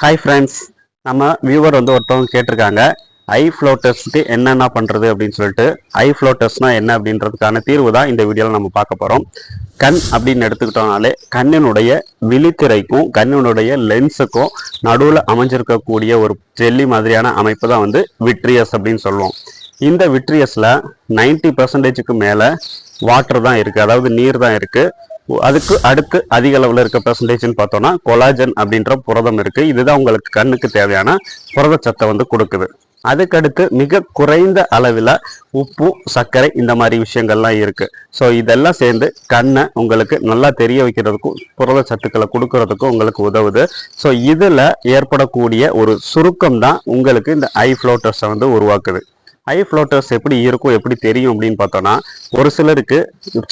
Hi friends நம்ம viewer வந்து ஒருத்தவங்க கேட்டிருக்காங்க. ஐ ஃப்ளோட்டர்ஸ்க்கு என்னென்ன பண்ணுறது அப்படின்னு சொல்லிட்டு. ஐ ஃப்ளோட்டர்ஸ்னா என்ன அப்படின்றதுக்கான தீர்வு தான் இந்த வீடியோவில் நம்ம பார்க்க போகிறோம் கண் அப்படின்னு எடுத்துக்கிட்டோம்னாலே கண்ணினுடைய விழித்திரைக்கும் கண்ணினுடைய லென்ஸுக்கும் நடுவில் அமைஞ்சிருக்கக்கூடிய ஒரு ஜெல்லி மாதிரியான அமைப்பு தான் வந்து விட்ரியஸ் அப்படின்னு சொல்லுவோம். இந்த விட்ரியஸில் நைன்டி பர்சன்டேஜுக்கு மேலே வாட்டர் தான் இருக்குது அதாவது நீர் தான் இருக்குது அதுக்கு அடுத்து அதிக அளவில் இருக்க பெர்சன்டேஜ்னு பார்த்தோம்னா கொலாஜன் அப்படின்ற புரதம் இருக்குது இதுதான் உங்களுக்கு கண்ணுக்கு தேவையான புரதச்சத்தை வந்து கொடுக்குது. அதுக்கடுத்து மிக குறைந்த அளவில் உப்பு சர்க்கரை இந்த மாதிரி விஷயங்கள்லாம் இருக்குது ஸோ இதெல்லாம் சேர்ந்து கண்ணை உங்களுக்கு நல்லா தெரிய வைக்கிறதுக்கும் புரத சத்துக்களை கொடுக்கறதுக்கும் உங்களுக்கு உதவுது. ஸோ இதில் ஏற்படக்கூடிய ஒரு சுருக்கம் தான் உங்களுக்கு இந்த ஐ ஃப்ளோட்டர்ஸை வந்து உருவாக்குது. ஐ ஃப்ளோட்டர்ஸ் எப்படி இருக்கும் எப்படி தெரியும் அப்படின்னு பார்த்தோன்னா ஒரு சிலருக்கு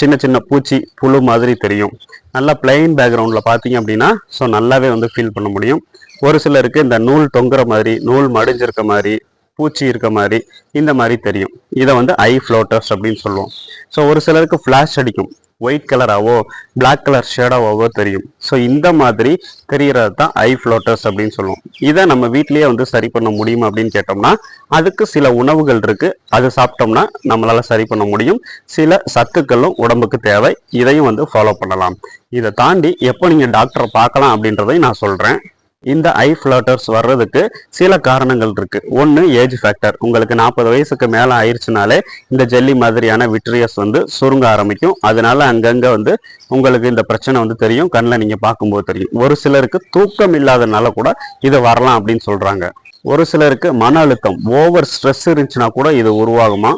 சின்ன சின்ன பூச்சி புழு மாதிரி தெரியும். நல்லா பிளெயின் பேக்ரவுண்டில் பார்த்தீங்க அப்படின்னா ஸோ நல்லாவே வந்து ஃபீல் பண்ண முடியும். ஒரு சிலருக்கு இந்த நூல் தொங்குற மாதிரி நூல் மடிஞ்சிருக்க மாதிரி பூச்சி இருக்க மாதிரி இந்த மாதிரி தெரியும். இதை வந்து ஐ ஃப்ளோட்டர்ஸ் அப்படின்னு சொல்லுவோம். ஸோ ஒரு சிலருக்கு ஃப்ளாஷ் அடிக்கும். ஒயிட் கலராகவோ பிளாக் கலர் ஷேடாவோ தெரியும். ஸோ இந்த மாதிரி தெரிகிறது தான் ஐ ஃப்ளோட்டர்ஸ் அப்படின்னு சொல்லுவோம். இதை நம்ம வீட்லேயே வந்து சரி பண்ண முடியுமா அப்படின்னு கேட்டோம்னா அதுக்கு சில உணவுகள் இருக்குது அது சாப்பிட்டோம்னா நம்மளால் சரி பண்ண முடியும். சில சத்துக்களும் உடம்புக்கு தேவை. இதையும் வந்து ஃபாலோ பண்ணலாம். இதை தாண்டி எப்போ நீங்கள் டாக்டரை பார்க்கலாம் அப்படின்றதையும் நான் சொல்கிறேன் இந்த ஐ ஃப்ளட்டர்ஸ் வர்றதுக்கு சில காரணங்கள் இருக்கு. ஒன்று ஏஜ் ஃபேக்டர் உங்களுக்கு நாற்பது வயசுக்கு மேலே ஆயிடுச்சுனாலே இந்த ஜெல்லி மாதிரியான விட்ரியஸ் வந்து சுருங்க ஆரம்பிக்கும். அதனால அங்கங்கே வந்து உங்களுக்கு இந்த பிரச்சனை வந்து தெரியும். கண்ணில் நீங்கள் பார்க்கும்போது தெரியும். ஒரு சிலருக்கு தூக்கம் இல்லாதனால கூட இது வரலாம் அப்படின்னு சொல்கிறாங்க ஒரு சிலருக்கு மன அழுத்தம் ஓவர் ஸ்ட்ரெஸ் இருந்துச்சுன்னா கூட இது உருவாகுமா?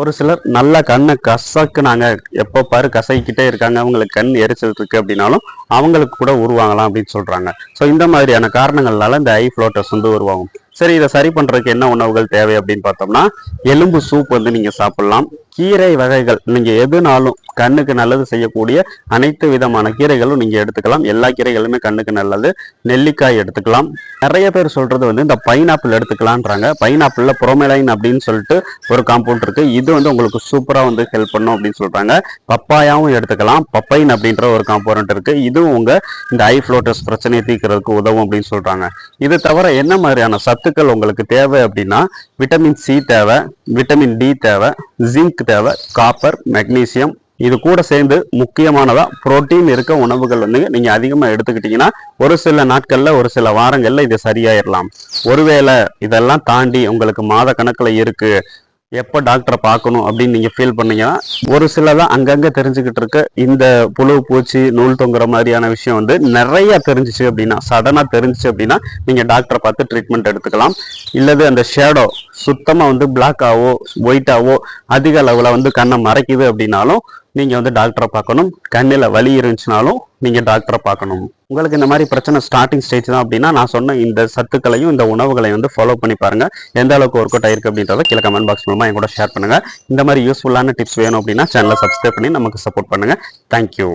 ஒரு சிலர் நல்ல கண்ணை கசக்குனாங்க. எப்போ பாரு கசக்கிட்டே இருக்காங்க. அவங்களுக்கு கண் எரிச்சல் இருக்கு அப்படின்னாலும் அவங்களுக்கு கூட உருவாங்கலாம் அப்படின்னு சொல்றாங்க. ஸோ இந்த மாதிரியான காரணங்கள்னால இந்த ஐ ஃப்ளோட்டர்ஸ் வந்து உருவாகும். சரி இதை சரி பண்றதுக்கு என்ன உணவுகள் தேவை அப்படின்னு பார்த்தோம்னா எலும்பு சூப் வந்து நீங்க சாப்பிடலாம். கீரை வகைகள் நீங்கள் எதுனாலும் கண்ணுக்கு நல்லது செய்யக்கூடிய அனைத்து விதமான கீரைகளும் நீங்கள் எடுத்துக்கலாம். எல்லா கீரைகளுமே கண்ணுக்கு நல்லது. நெல்லிக்காய் எடுத்துக்கலாம். நிறைய பேர் சொல்கிறது வந்து இந்த பைனாப்பிள் எடுத்துக்கலான்றாங்க. பைனாப்பிளில் புரோமெலைன் அப்படின்னு சொல்லிட்டு ஒரு காம்பவுண்ட் இருக்குது இது வந்து உங்களுக்கு சூப்பராக வந்து ஹெல்ப் பண்ணும் அப்படின்னு சொல்கிறாங்க பப்பாயாவும் எடுத்துக்கலாம். பப்பைன் அப்படின்ற ஒரு காம்பவுண்ட் இருக்குது இதுவும் உங்கள் இந்த ஐ ஃப்ளோட்டஸ் பிரச்சனையை தீர்க்கிறதுக்கு உதவும் அப்படின்னு சொல்கிறாங்க இது தவிர என்ன மாதிரியான சத்துக்கள் உங்களுக்கு தேவை அப்படின்னா விட்டமின் சி தேவை விட்டமின் டி தேவை ஜிங்க் தேவை. காப்பர் மெக்னீசியம் இது கூட சேர்ந்து முக்கியமானதா புரோட்டீன் இருக்க உணவுகள் வந்து நீங்க அதிகமா எடுத்துக்கிட்டீங்கன்னா ஒரு சில நாட்கள்ல ஒரு சில வாரங்கள்ல இது சரியாயிடலாம் ஒருவேளை இதெல்லாம் தாண்டி உங்களுக்கு மாத கணக்கில் இருக்கு. எப்போ டாக்டரை பார்க்கணும் அப்படின்னு நீங்கள் ஃபீல் பண்ணீங்கன்னா ஒரு சிலதான் அங்கங்கே தெரிஞ்சுக்கிட்டு இருக்க இந்த புழு பூச்சி நூல் தொங்குற மாதிரியான விஷயம் வந்து நிறைய தெரிஞ்சிச்சு அப்படின்னா சடனாக தெரிஞ்சிச்சு அப்படின்னா நீங்கள் டாக்டரை பார்த்து ட்ரீட்மெண்ட் எடுத்துக்கலாம். இல்லது அந்த ஷேடோ சுத்தமாக வந்து பிளாக்காவோ ஒயிட்டாவோ அதிக அளவில் வந்து கண்ணை மறைக்குது அப்படின்னாலும் நீங்கள் வந்து டாக்டரை பார்க்கணும். கண்ணில் வலி இருந்துச்சுனாலும் நீங்கள் டாக்டரை பார்க்கணும். உங்களுக்கு இந்த மாதிரி பிரச்சனை ஸ்டார்டிங் ஸ்டேஜ் தான் அப்படின்னா நான் சொன்ன இந்த சத்துக்களையும் இந்த உணவுகளையும் வந்து ஃபாலோ பண்ணி பாருங்கள் எந்த அளவுக்கு ஒர்க் அவுட் ஆயிருக்கு அப்படின்றத கீழே கமெண்ட் பாக்ஸ் மூலமாக என் கூட ஷேர் பண்ணுங்க. இந்த மாதிரி யூஸ்ஃபுல்லான டிப்ஸ் வேணும் அப்படின்னா சேனலை சப்ஸ்கிரைப் பண்ணி நமக்கு சப்போர்ட் பண்ணுங்கள் தேங்க்யூ